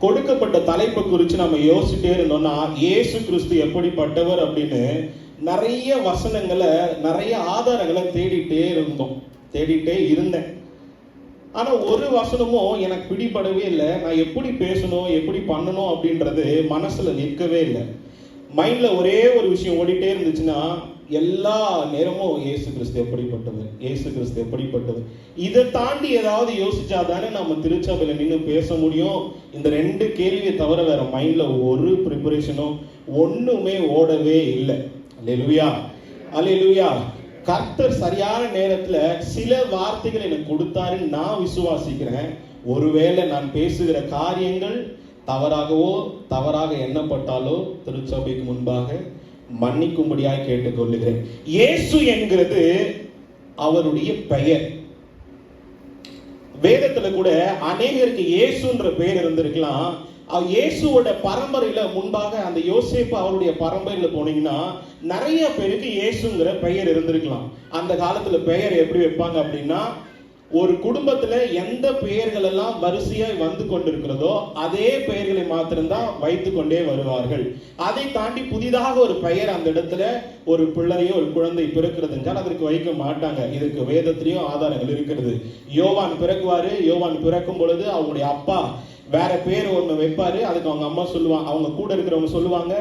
கொடுக்கப்பட்ட தலைப்பை குறித்து நம்ம யோசிச்சுட்டே இருந்தோம்னா இயேசு கிறிஸ்து எப்படிப்பட்டவர் அப்படின்னு நிறைய வசனங்களை நிறைய ஆதாரங்களை தேடிட்டே இருந்தோம். தேடிட்டே இருந்தேன். ஆனா ஒரு வசனமும் எனக்கு பிடிபடவே இல்லை. நான் எப்படி பேசணும் எப்படி பண்ணணும் அப்படின்றது மனசுல நிற்கவே இல்லை. மைண்ட்ல ஒரே ஒரு விஷயம் ஓடிட்டே இருந்துச்சுன்னா எல்லா நேரமும் இயேசு கிறிஸ்து எப்படிப்பட்டவர்? இயேசு கிறிஸ்து எப்படிப்பட்டவர்? இதை தாண்டி ஏதாவது யோசிச்சா தானே நம்ம திருச்சபையில நின்று பேச முடியும். இந்த ரெண்டு கேள்வியை தவிர வேற மைண்ட்ல ஒரு ப்ரிப்பரேஷனும் ஒண்ணுமே ஓடவே இல்லை. அல்லேலூயா அல்லேலூயா கர்த்தர் சரியான நேரத்துல சில வார்த்தைகள் எனக்கு கொடுத்தாருன்னு நான் விசுவாசிக்கிறேன். ஒருவேளை நான் பேசுகிற காரியங்கள் தவறாகவோ தவறாக எண்ணப்பட்டாலோ திருச்சபைக்கு முன்பாக மன்னிக்கும்படியாய் கேட்டுக்கொள்ளுகிறேன். இயேசு என்கிறது அவருடைய பெயர். வேதத்துல கூட அநேகருக்கு இயேசுன்ற பெயர் இருந்திருக்கலாம். இயேசுவோட பரம்பரையில முன்பாக அந்த யோசேப்பு அவருடைய பரம்பரையில போனீங்கன்னா நிறைய பேருக்கு இயேசுங்கிற பெயர் இருந்திருக்கலாம். அந்த காலத்துல பெயர் எப்படி வைப்பாங்க அப்படின்னா ஒரு குடும்பத்துல எந்த பெயர்கள் எல்லாம் வரிசையாய் வந்து கொண்டிருக்கிறதோ அதே பெயர்களை மாத்திரம்தான் வைத்து கொண்டே வருவார்கள். அதை தாண்டி புதிதாக ஒரு பெயர் அந்த இடத்துல ஒரு பிள்ளையோ ஒரு குழந்தை பிறக்கிறது என்றால் அதற்கு வைக்க மாட்டாங்க. இதற்கு வேதத்திலையும் ஆதாரங்கள் இருக்கிறது. யோவான் பிறக்குவாரு. யோவான் பிறக்கும் பொழுது அவங்களுடைய அப்பா வேற பேர் ஒண்ணு வைப்பாரு. அதுக்கு அவங்க அம்மா சொல்லுவாங்க அவங்க கூட இருக்கிறவங்க சொல்லுவாங்க.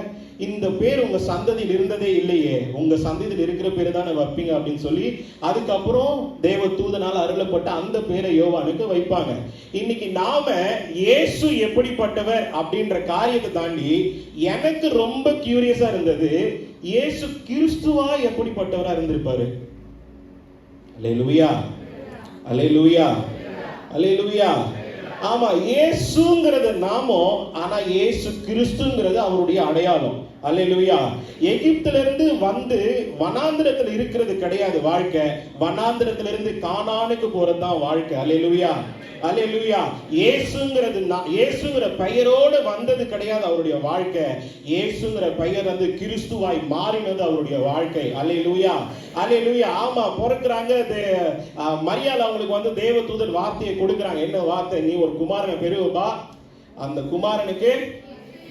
இந்த பேர் உங்க சந்ததியில் இருந்ததே இல்லையே. உங்க சந்ததியில் இருக்கிற பேர் தானே வைப்பீங்க அப்படின்னு சொல்லி அதுக்கப்புறம் தேவ தூதனால் அருளப்பட்ட அந்த பேரை யோவானுக்கு வைப்பாங்க. இன்னைக்கு நாம இயேசு எப்படிப்பட்டவர் அப்படின்ற காரியத்தை தாண்டி எனக்கு ரொம்ப கியூரியஸா இருந்தது இயேசு கிறிஸ்துவா எப்படிப்பட்டவரா இருந்திருப்பாரு? அல்லேலூயா அல்லேலூயா அல்லேலூயா ஆமா இயேசுங்கிறது நாமம் ஆனா இயேசு கிறிஸ்துங்கிறது அவருடைய அடையாளம். அல்லேலூயா எகிப்திலிருந்து வந்து வனாந்திரத்தில் இருக்கிறது கிடையாது வாழ்க்கை. வனாந்திரத்திலிருந்து காணானுக்கு கானானுக்கு போறது தான் வாழ்க்கை. அல்லேலூயா அல்லேலூயா இயேசுங்கிறது இயேசுங்கிற பெயரோடு வந்தது கிடையாது அவருடைய வாழ்க்கை. இயேசுங்கிற பெயர் வந்து கிறிஸ்துவாய் மாறினது அவருடைய வாழ்க்கை. அல்லேலூயா அல்லேலூயா ஆமா பிறக்குறாங்க. மரியாதை அவங்களுக்கு வந்து தேவ தூதன் வார்த்தையை கொடுக்குறாங்க. என்ன வார்த்தை? நீ ஒரு குமாரனை பெறுவப்பா. அந்த குமாரனுக்கு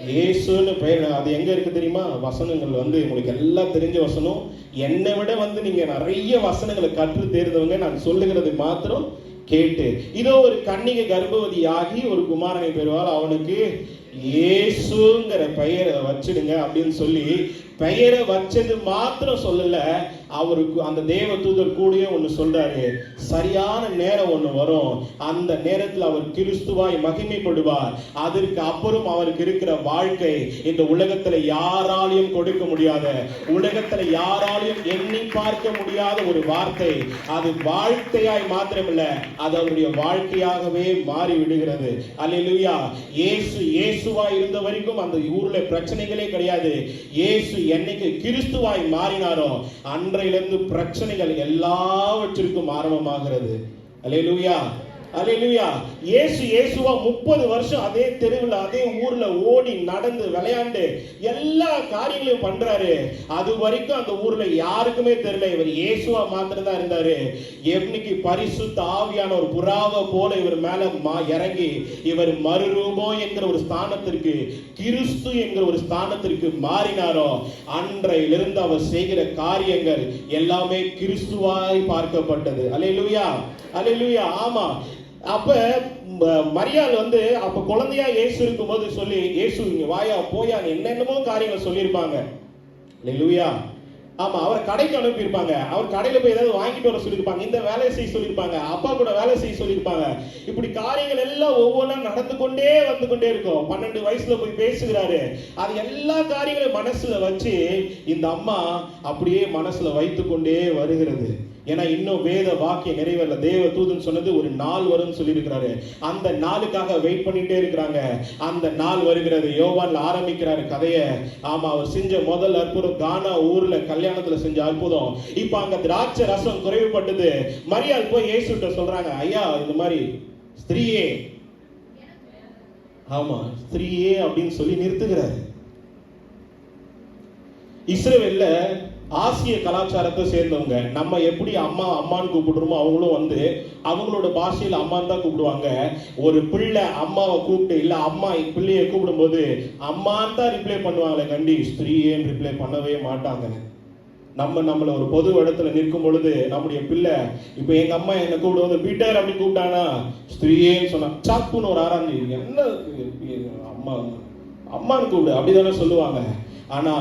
இயேசுன்னு பெயர் அது எங்க இருக்கு தெரியுமா? வசனங்கள் வந்து உங்களுக்கு எல்லாம் தெரிஞ்ச வசனம். என்னை விட வந்து நீங்க நிறைய வசனங்களை கற்று தேர்ந்தவங்க. நான் சொல்லுகிறது மாத்திரம் கேட்டு. இதோ ஒரு கன்னிகை கர்ப்பவதி ஆகி ஒரு குமாரனை பெறுவார். அவனுக்கு இயேசுங்கிற பெயரை வச்சிடுங்க அப்படின்னு சொல்லி பெயரை வச்சது மாத்திரம் சொல்லல. அவருக்கு அந்த தேவ தூதர் கூடயே ஒண்ணு சொல்றாரு. சரியான நேரம் ஒண்ணு வரும். அந்த நேரத்தில் அவர் கிறிஸ்துவாய் மகிமைப்படுவார். அதற்கு அப்புறம் அவருக்கு இருக்கிற வாழ்க்கை இந்த உலகத்துல யாராலையும் கொடுக்க முடியாத உலகத்துல யாராலையும் எண்ணி பார்க்க முடியாத ஒரு வார்த்தை. அது வாழ்க்கையாய் மாத்திரமில்ல அது அவருடைய வாழ்க்கையாகவே மாறி விடுகிறது அல்லேலூயா இயேசு இயேசுவாய் இருந்த வரைக்கும் அந்த ஊர்ல பிரச்சனைகளே கிடையாது. இயேசு என்னைக்கு கிறிஸ்துவாய் மாறினாரோ அன்றையிலிருந்து பிரச்சனைகள் எல்லாவற்றிற்கும் ஆரம்பமாகிறது. அல்லேலூயா அலையிலுயா இயேசு இயேசுவா முப்பது வருஷம் அதே தெருவில் அதே ஊர்ல ஓடி நடந்து விளையாண்டு எல்லா காரியங்களையும் பண்றாரு. அது வரைக்கும் அந்த ஊர்ல யாருக்குமே தெரியல. இவர் இயேசுவா மாத்திரம் தான் இருந்தாரு. என்னைக்கு பரிசுத்த ஆவியான ஒரு புறாவை போல இவர் மேல மா- இறங்கி இவர் மறுரூபம் என்கிற ஒரு ஸ்தானத்திற்கு கிறிஸ்து என்கிற ஒரு ஸ்தானத்திற்கு மாறினாரோ அன்றையிலிருந்து அவர் செய்கிற காரியங்கள் எல்லாமே கிறிஸ்துவாய் பார்க்கப்பட்டது. அலையிலுயா அலையிலுயா ஆமா. அப்ப மரியாள் வந்து அப்ப குழந்தையா இயேசு இருக்கும்போது சொல்லி இயேசு இங்க வாயா போயா என்னென்னமோ காரியங்கள் சொல்லியிருப்பாங்க. அல்லேலூயா ஆமா அவர் கடைக்கு அனுப்பியிருப்பாங்க. அவர் கடையில போய் ஏதாவது வாங்கிட்டு வர சொல்லியிருப்பாங்க. இந்த வேலையை செய்ய சொல்லியிருப்பாங்க. அப்பா கூட வேலை செய்ய சொல்லியிருப்பாங்க. இப்படி காரியங்கள் எல்லாம் ஒவ்வொன்றா நடந்து கொண்டே வந்து கொண்டே இருக்கும். பன்னெண்டு வயசுல போய் பேசுகிறாரு. அது எல்லா காரியங்களையும் மனசுல வச்சு இந்த அம்மா அப்படியே மனசுல வைத்து கொண்டே வருகிறது. ஏன்னா இன்னும் வேத வாக்கிய நிறைவேறல. தேவ தூதன் சொன்னது ஒரு நாள் வரும்னு சொல்லியிருக்கிறாரு. அந்த நாளுக்காக வெயிட் பண்ணிட்டே இருக்கிறாங்க. அந்த நாள் வருகிறது. யோவான்ல ஆரம்பிக்கிறாரு கதையை. ஆமா அவர் செஞ்ச முதல் அற்புதம் கானா ஊர்ல கல்யாணத்துல செஞ்ச அற்புதம். இப்ப அங்க திராட்சை ரசம் குறைவுபட்டது. மரியாள் போய் இயேசுட்ட சொல்றாங்க ஐயா இந்த மாதிரி ஸ்திரீயே. ஆமா ஸ்திரீயே அப்படின்னு சொல்லி நிறுத்துகிறாரு. இஸ்ரேவேல்ல ஆசிய கலாச்சாரத்தை சேர்ந்தவங்க. நம்ம எப்படி அம்மா அம்மான்னு கூப்பிடுறோமோ அவங்களும் வந்து அவங்களோட பாஷையில் அம்மான்னு தான் கூப்பிடுவாங்க. ஒரு பிள்ளை அம்மாவை கூப்பிட்டு இல்லை அம்மா பிள்ளையை கூப்பிடும்போது அம்மான்னு தான் ரிப்ளை பண்ணுவாங்களே கண்டி ஸ்திரீயேன்னு ரிப்ளை பண்ணவே மாட்டாங்க நம்ம நம்மளை ஒரு பொது இடத்துல நிற்கும் பொழுது நம்முடைய பிள்ளை இப்போ எங்க அம்மா என்ன கூப்பிடுவது பீட்டர் அப்படி கூப்பிட்டானா? ஸ்திரீயேன்னு சொன்னா சாப்புன்னு ஒரு ஆராய்ச்சி என்ன அம்மா அம்மான்னு கூப்பிடு. அப்படிதானே சொல்லுவாங்க. ஆனா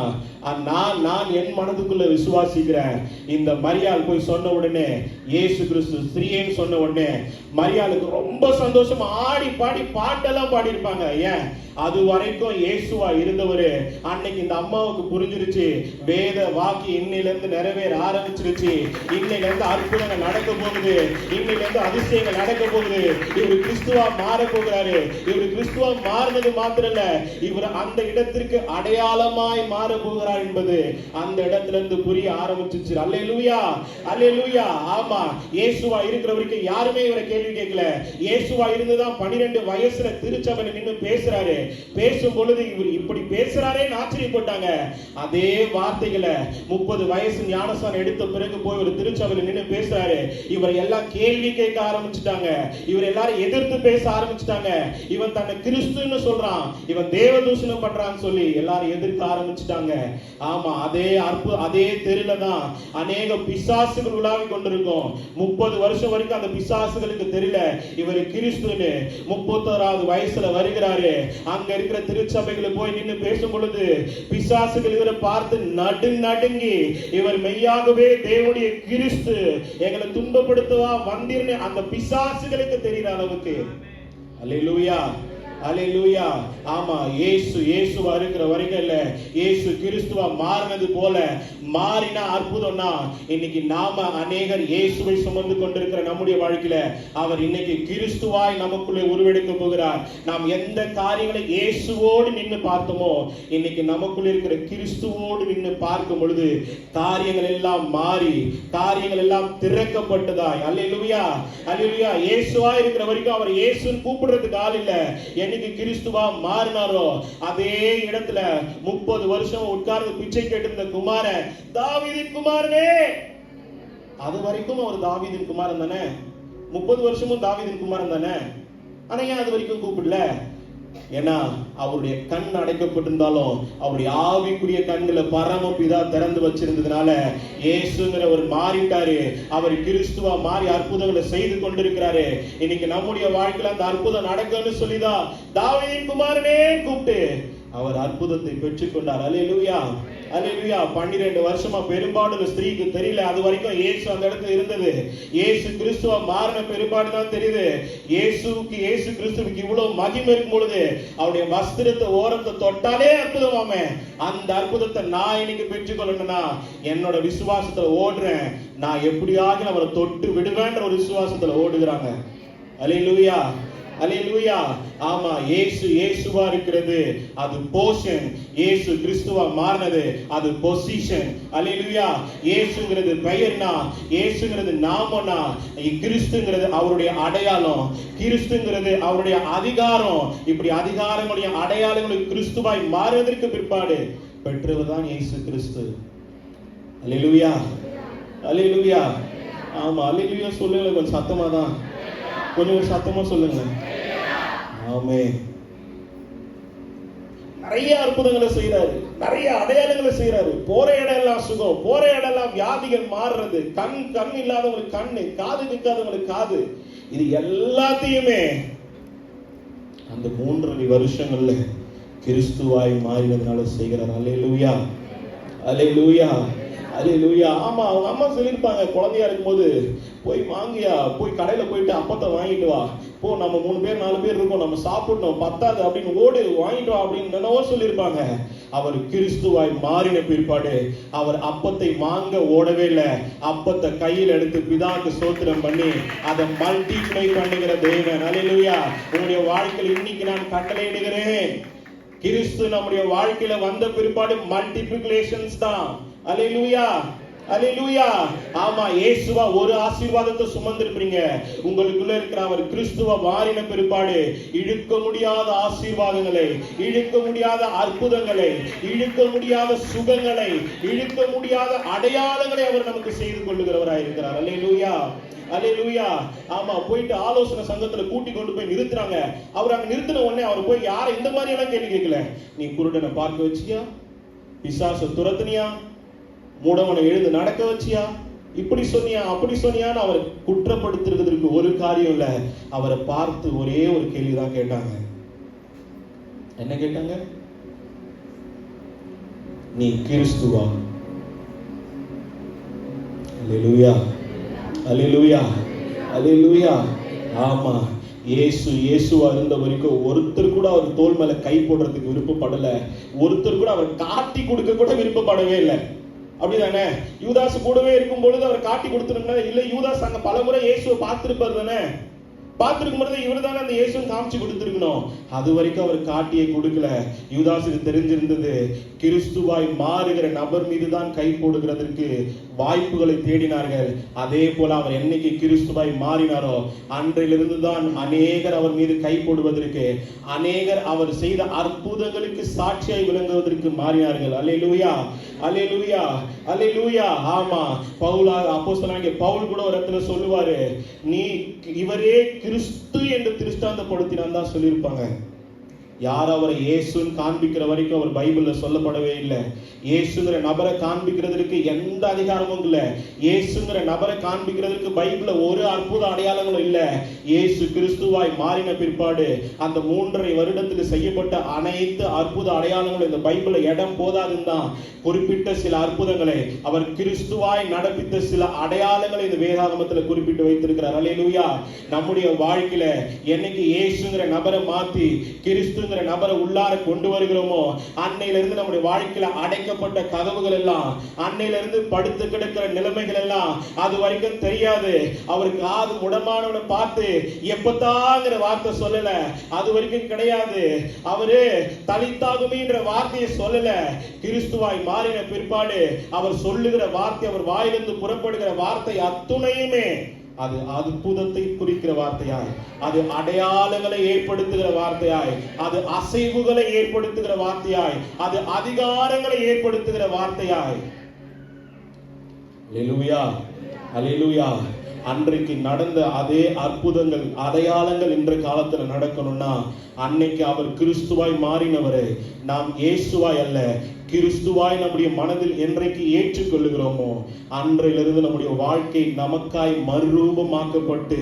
நான் நான் என் மனதுக்குள்ள விசுவாசிக்கிறேன். இந்த மரியாள் போய் சொன்ன உடனே இயேசு கிறிஸ்து ஸ்திரீன்னு சொன்ன உடனே மரியாளுக்கு ரொம்ப சந்தோஷம் ஆடி பாடி பாட்டெல்லாம் பாடியிருப்பாங்க. ஏன்? அது வரைக்கும் இயேசுவா இருந்தவரு. அன்னைக்கு இந்த அம்மாவுக்கு புரிஞ்சிருச்சு. வேத வாக்கி இன்னையில இருந்து நிறைவேற ஆரம்பிச்சிருச்சு. இன்னையில இருந்து அற்புதங்கள் நடக்க போகுது. இன்னையில இருந்து அதிசயங்கள் நடக்க போகுது. இவர் கிறிஸ்துவா மாற போகிறாரு. இவர் கிறிஸ்துவா மாறினது மாத்திரம் இல்ல இவர் அந்த இடத்திற்கு அடையாளமாய் மனிதனாய் மாற போகிறார் என்பது அந்த இடத்துல இருந்து புரிய ஆரம்பிச்சிச்சு. அல்லே லூயா அல்லே லூயா ஆமா இயேசுவா இருக்கிற வரைக்கும் யாருமே இவரை கேள்வி கேட்கல. இயேசுவா இருந்துதான் பன்னிரெண்டு வயசுல திருச்சபையில நின்று பேசுறாரு. பேசும் பொழுது இவர் இப்படி பேசுறாரேன்னு ஆச்சரியப்பட்டாங்க. அதே வார்த்தைகளை முப்பது வயசு ஞானசான் எடுத்த பிறகு போய் ஒரு திருச்சபையில நின்று பேசுறாரு. இவரை எல்லாம் கேள்வி கேட்க ஆரம்பிச்சுட்டாங்க. இவர் எல்லாரும் எதிர்த்து பேச ஆரம்பிச்சுட்டாங்க. இவன் தன்னை கிறிஸ்துன்னு சொல்றான். இவன் தேவதூஷணம் பண்றான்னு சொல்லி எல்லாரும் எதிர்க்க ஆரம்பிச்சுட்டாங்க. ஆமா அதே அற்பு அதே தெருல தான் அநேக பிசாசுகள் உலாவி கொண்டிருக்கும். முப்பது வருஷம் வரைக்கும் அந்த பிசாசுகளுக்கு தெரியல இவர் கிறிஸ்துன்னு முப்பத்தோராவது வயசுல வருகிறாரு. அங்க இருக்கிற திருச்சபைகளை போய் நின்னு பேசும் பொழுது பிசாசுகள் இவரை பார்த்து நடு நடுங்கி இவர் மெய்யாகவே தேவனுடைய கிறிஸ்து. எங்களை துன்பப்படுத்துவா வந்தீர்னு அந்த பிசாசுகளுக்கு தெரிகிற அளவுக்கு. அல்லேலூயா. அல்லேலூயா ஆமா இயேசு இயேசுவா இருக்கிற வரைக்கும் இல்ல இயேசு கிறிஸ்துவா மாறினது போல மாறினா அற்புதம்னா இன்னைக்கு நாம அநேகர் இயேசுவை சுமந்து கொண்டிருக்கிற நம்முடைய வாழ்க்கையில அவர் இன்னைக்கு கிறிஸ்துவாய் நமக்குள்ளே உருவெடுக்க போகிறார். நாம் எந்த காரியங்களை இயேசுவோடு நின்னு பார்த்தோமோ இன்னைக்கு நமக்குள்ள இருக்கிற கிறிஸ்துவோடு நின்னு பார்க்கும் பொழுது காரியங்கள் எல்லாம் மாறி காரியங்கள் எல்லாம் திறக்கப்பட்டதாய். அல்லேலூயா அல்லேலூயா இயேசுவா இருக்கிற வரைக்கும் அவர் இயேசுன்னு கூப்பிடுறதுக்கு ஆள் இல்ல. என்னைக்கு கிறிஸ்துவா மாறினாரோ அதே இடத்துல முப்பது வருஷம் உட்கார்ந்து பிச்சை கேட்டிருந்த குமாரன் தாவிதின் குமாரனே! அது வரைக்கும் அவர் தாவிதின் குமாரன் தானே? முப்பது வருஷமும் தாவிதின் குமாரன் தானே? ஆனா ஏன் அது வரைக்கும் கூப்பிடல? ஏன்னா அவருடைய கண் அடைக்கப்பட்டிருந்தாலும் அவருடைய ஆவிக்குரிய கண்களை பரமபிதா திறந்து வச்சிருந்ததுனால இயேசுங்கிறவர் மாறிட்டாரு. அவர் கிறிஸ்துவா மாறி அற்புதங்களை செய்து கொண்டிருக்கிறாரு. இன்னைக்கு நம்முடைய வாழ்க்கையில அந்த அற்புதம் நடக்கும்னு சொல்லிதான் தாவியின் குமாரனே கூப்பிட்டு அவர் அற்புதத்தை பெற்றுக்கொண்டார். அல்லேலூயா அல்லேலூயா பன்னிரெண்டு வருஷமா பெரும்பாடு ஸ்திரீக்கு தெரியல. அது வரைக்கும் இயேசு அந்த இடத்துல இருந்தது. இயேசு கிறிஸ்துவ மாறின பெரும்பாடு தான் தெரியுது. இயேசுவுக்கு இயேசு கிறிஸ்துவுக்கு இவ்வளவு மகிமை இருக்கும் பொழுது அவருடைய வஸ்திரத்தை ஓரத்தை தொட்டாலே அற்புதமாமே அந்த அற்புதத்தை நான் இன்னைக்கு பெற்றுக்கொள்ளணும்னா என்னோட விசுவாசத்துல ஓடுறேன். நான் எப்படியாக அவரை தொட்டு விடுவேன்ற ஒரு விசுவாசத்துல ஓடுகிறாங்க. அல்லேலூயா அலையிலுயா ஆமா இயேசு இயேசுவா இருக்கிறது. அது போஷன் இயேசு கிறிஸ்துவா மாறினது. அது பொசிஷன் அலையிலுயா இயேசுங்கிறது பெயர்னா இயேசுங்கிறது நாமனா கிறிஸ்துங்கிறது அவருடைய அடையாளம். கிறிஸ்துங்கிறது அவருடைய அதிகாரம். இப்படி அதிகாரங்களுடைய அடையாளங்களும் கிறிஸ்துவாய் மாறுவதற்கு பிற்பாடு பெற்றவர்தான் இயேசு கிறிஸ்து. அலையிலுயா அலையிலுயா ஆமா அலையிலுயா சொல்லுங்க கொஞ்சம் சத்தமா தான் கொஞ்சம் ஒரு சத்தமா சொல்லுங்க. ஆமே நிறைய அற்புதங்களை செய்யறாரு நிறைய அடையாளங்களை செய்யறாரு போற இடம் எல்லாம் சுகம் போற இடம் எல்லாம் வியாதிகள் மாறுறது. கண் கண் இல்லாதவங்களுக்கு கண்ணு காது நிற்காதவங்களுக்கு காது. இது எல்லாத்தையுமே அந்த மூன்றரை வருஷங்கள்ல கிறிஸ்துவாய் மாறினதுனால செய்கிறார். அல்லேலூயா அல்லேலூயா அல்லேலூயா ஆமா அவங்க அம்மா சொல்லியிருப்பாங்க குழந்தையா இருக்கும்போது போய் வாங்கியா போய் கடையில போயிட்டு அப்பத்தை வாங்கிட்டு வா. போ நம்ம மூணு பேர் நாலு பேர் இருக்கோம் நம்ம சாப்பிடணும் பத்தாது அப்படின்னு ஓடு வாங்கிட்டு வா அப்படின்னு என்னவோ சொல்லியிருப்பாங்க. அவர் கிறிஸ்துவாய் மாறின பிற்பாடு அவர் அப்பத்தை வாங்க ஓடவே இல்லை. அப்பத்தை கையில் எடுத்து பிதாக்கு சோத்திரம் பண்ணி அதை மல்டிப்ளை பண்ணுகிற தேவன். அல்லேலூயா உங்களுடைய வாழ்க்கையில் இன்னைக்கு நான் கட்டளையிடுகிறேன். கிறிஸ்து நம்முடைய வாழ்க்கையில வந்த பிற்பாடு மல்டிபிளிகேஷன்ஸ் தான். அலையிலுயா அல்லேலூயா ஆமா இயேசுவா ஒரு ஆசீர்வாதத்தை சுமந்திருப்பீங்க உங்களுக்குள்ள இருக்கிற அவர் கிறிஸ்துவ வாரின பிற்பாடு இழுக்க முடியாத ஆசீர்வாதங்களை இழுக்க முடியாத அற்புதங்களை இழுக்க முடியாத சுகங்களை இழுக்க முடியாத அடையாளங்களை அவர் நமக்கு செய்து கொள்ளுகிறவராய் இருக்கிறார். அல்லேலூயா அல்லேலூயா ஆமா போயிட்டு ஆலோசனை சங்கத்துல கூட்டி கொண்டு போய் நிறுத்துறாங்க. அவர் அங்க நிறுத்தின உடனே அவர் போய் யாரை இந்த மாதிரி எல்லாம் கேள்வி கேட்கல? நீ குருடனை பார்க்க வச்சியா? பிசாச துரத்துனியா? மூடவனை எழுந்து நடக்க வச்சியா? இப்படி சொன்னியா அப்படி சொன்னியான்னு அவரை குற்றப்படுத்துறதுக்கு ஒரு காரியம் இல்ல. அவரை பார்த்து ஒரே ஒரு கேள்விதான் கேட்டாங்க. என்ன கேட்டாங்க? நீ கிறிஸ்துவா? அலிலுயா அலிலுயா அலிலுயா ஆமா இயேசு இயேசுவா இருந்த வரைக்கும் ஒருத்தர் கூட அவர் தோல் மேல கை போடுறதுக்கு விருப்பப்படல. ஒருத்தர் கூட அவர் காட்டி கொடுக்க கூட விருப்பப்படவே இல்லை. அப்படிதானே? யூதாஸ் கூடவே இருக்கும் பொழுது அவர் காட்டி கொடுத்துருந்தா இல்ல யூதாஸ் அங்க பலமுறை இயேசுவை பார்த்திருப்பார் தானே பார்த்திருக்கும் பொழுது இவர் தானே அந்த இயேசுன்னு காமிச்சு கொடுத்துருக்கணும். அது வரைக்கும் அவர் காட்டியே கொடுக்கல. யூதாஸுக்கு தெரிஞ்சிருந்தது. கிறிஸ்துவாய் மாறுகிற நபர் மீது தான் கை போடுகிறதற்கு வாய்ப்புகளை தேடினார்கள். அதே போல அவர் என்னைக்கு கிறிஸ்துவாய் மாறினாரோ அன்றிலிருந்து தான் அநேகர் அவர் மீது கை போடுவதற்கு அநேகர் அவர் செய்த அற்புதங்களுக்கு சாட்சியாய் விளங்குவதற்கு மாறினார்கள். அல்லேலூயா அல்லே லூயா ஆமா பவுலா அப்போ சொன்னாங்க பவுல் கூட ஒரு இடத்துல சொல்லுவாரு நீ இவரே கிறிஸ்து என்று திருஷ்டாந்தப்படுத்தினான் தான் சொல்லியிருப்பாங்க. யார் அவரை இயேசுன்னு காண்பிக்கிற வரைக்கும் அவர் பைபிள்ல சொல்லப்படவே இல்லை. இயேசுங்கிற நபரை காண்பிக்கிறதுக்கு எந்த அதிகாரமும் இல்லை. இயேசுங்கிற நபரை காண்பிக்கிறதுக்கு பைபிளில் ஒரு அற்புத அடையாளங்களும் இல்லை. இயேசு கிறிஸ்துவாய் மாறின பிற்பாடு அந்த மூன்றரை வருடத்துக்கு செய்யப்பட்ட அனைத்து அற்புத அடையாளங்களும் இந்த பைபிளில் இடம் போதாதுன்னு குறிப்பிட்ட சில அற்புதங்களை அவர் கிறிஸ்துவாய் நடப்பித்த சில அடையாளங்களை இந்த வேதாகமத்துல குறிப்பிட்டு வைத்திருக்கிறார். அல்லேலூயா. நம்முடைய வாழ்க்கையில என்னைக்கு இயேசுங்கிற நபரை மாத்தி கிறிஸ்துங்கிற நபரை உள்ளார கொண்டு வருகிறோமோ அன்னையிலிருந்து நம்முடைய வாழ்க்கையில அடைக்கப்பட்ட கதவுகள் எல்லாம் அன்னையிலிருந்து படுத்து கிடக்கிற நிலைமைகள் எல்லாம் அது வரைக்கும் தெரியாது. அவர் காது உடமானவனை பார்த்து எப்பத்தாங்கிற வார்த்தை சொல்லல. அது வரைக்கும் கிடையாது. அவரு தலித்தாகுமின்ற வார்த்தையை சொல்லல. கிறிஸ்துவாய் மாறின பிற்பாடு அவர் சொல்லுகிற வார்த்தை அவர் வாயிலிருந்து புறப்படுகிற வார்த்தை அத்துணையுமே அது அற்புதத்தை குறிக்கிற வார்த்தையாய் அது அடையாளங்களை ஏற்படுத்துகிற வார்த்தையாய் அது அசைவுகளை ஏற்படுத்துகிற வார்த்தையாய் அது அதிகாரங்களை ஏற்படுத்துகிற வார்த்தையாய். அலிலுயா அலிலுயா அன்றைக்கு நடந்த அதே அற்புதங்கள் அடையாளங்கள் இன்ற காலத்துல நடக்கணும்னா அன்னைக்கு அவர் கிறிஸ்துவாய் மாறினவர் நாம் இயேசுவாய் அல்ல கிறிஸ்துவாய் நம்முடைய மனதில் என்றைக்கு ஏற்றுக்கொள்ளுகிறோமோ அன்றையிலிருந்து நம்முடைய வாழ்க்கை நமக்காய் மறுரூபமாக்கப்பட்டு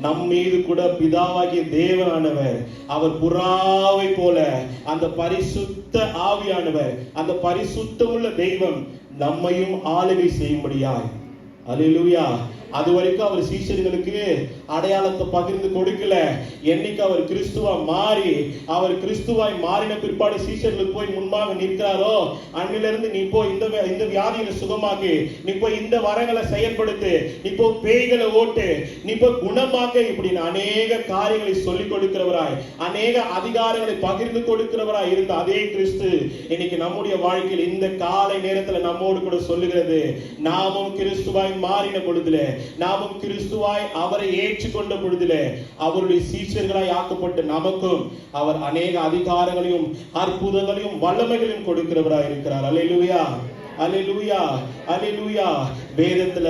நம் மீது கூட பிதாவாகிய தேவனானவர் அவர் புறாவை போல அந்த பரிசுத்த ஆவியானவர் அந்த பரிசுத்தமுள்ள தெய்வம் நம்மையும் ஆளுகை செய்யும்படியாய். அலிலுயா அது வரைக்கும் அவர் சீஷர்களுக்கு அடையாளத்தை பகிர்ந்து கொடுக்கல. என்னைக்கு அவர் கிறிஸ்துவா மாறி அவர் கிறிஸ்துவாய் மாறின பிற்பாடு சீஷர்களுக்கு போய் முன்பாக நிற்கிறாரோ அன்னிலிருந்து நீ போய் இந்த இந்த வியாதிகளை சுகமாக்கு நீ போய் இந்த வரங்களை செயல்படுத்து. நீ போய் பேய்களை ஓட்டு. நீ போய் குணமாக்க இப்படின்னு அநேக காரியங்களை சொல்லிக் கொடுக்கிறவராய் அநேக அதிகாரங்களை பகிர்ந்து கொடுக்கிறவராய் இருந்த அதே கிறிஸ்து இன்னைக்கு நம்முடைய வாழ்க்கையில் இந்த காலை நேரத்துல நம்மோடு கூட சொல்லுகிறது நாமும் கிறிஸ்துவாய் மாறின பொழுதுல நாமும் கிறிஸ்துவாய் அவரை ஏற்றுக்கொண்ட பொழுதிலே அவருடைய சீஷர்களாய் ஆக்கப்பட்டு நமக்கும் அவர் அநேக அதிகாரங்களையும் அற்புதங்களையும் வல்லமைகளையும் கொடுக்கிறவராய் இருக்கிறார் அல்லேலூயா அலிலூயா அலிலூயா வேதத்துல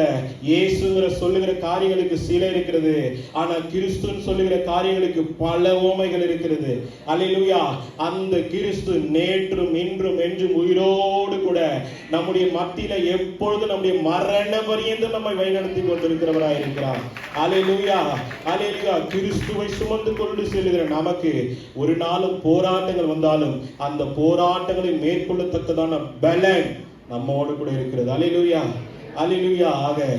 இயேசுங்கிற சொல்லுகிற காரியங்களுக்கு சில இருக்கிறது. ஆனா கிறிஸ்துன்னு சொல்லுகிற காரியங்களுக்கு பல ஓமைகள் இருக்கிறது. அலிலூயா அந்த கிறிஸ்து நேற்றும் இன்றும் என்றும் உயிரோடு கூட நம்முடைய மத்தியில எப்பொழுதும் நம்முடைய மரண பரியந்தம் நம்மை வழிநடத்தி கொண்டிருக்கிறவராய் இருக்கிறார். அலிலூயா அலிலூயா கிறிஸ்துவை சுமந்து கொண்டு செல்லுகிற நமக்கு ஒரு நாளும் போராட்டங்கள் வந்தாலும் அந்த போராட்டங்களை மேற்கொள்ளத்தக்கதான பலன் நம்மோடு கூட இருக்கிறது. அலிலுயா அலிலுயா ஆக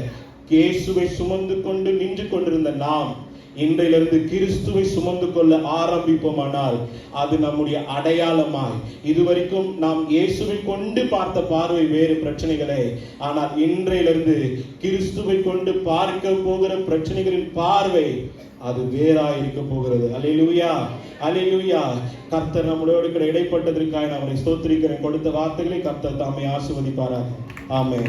கேசுவை சுமந்து கொண்டு நின்று கொண்டிருந்த நாம் இன்றையிலிருந்து கிறிஸ்துவை சுமந்து கொள்ள ஆரம்பிப்போமானால் அது நம்முடைய அடையாளமாய். இதுவரைக்கும் நாம் இயேசுவை கொண்டு பார்த்த பார்வை வேறு பிரச்சனைகளே. ஆனால் இன்றையிலிருந்து கிறிஸ்துவை கொண்டு பார்க்க போகிற பிரச்சனைகளின் பார்வை அது வேறாய் இருக்க போகிறது. அலையிலுயா அலையிலுயா கர்த்தர் நம்மளோடு கூட இடைப்பட்டதற்காக நான் அவரை ஸ்தோத்திரிக்கிறேன் கொடுத்த வார்த்தைகளை கர்த்தர் தாமே ஆசிர்வதிப்பாராக. ஆமே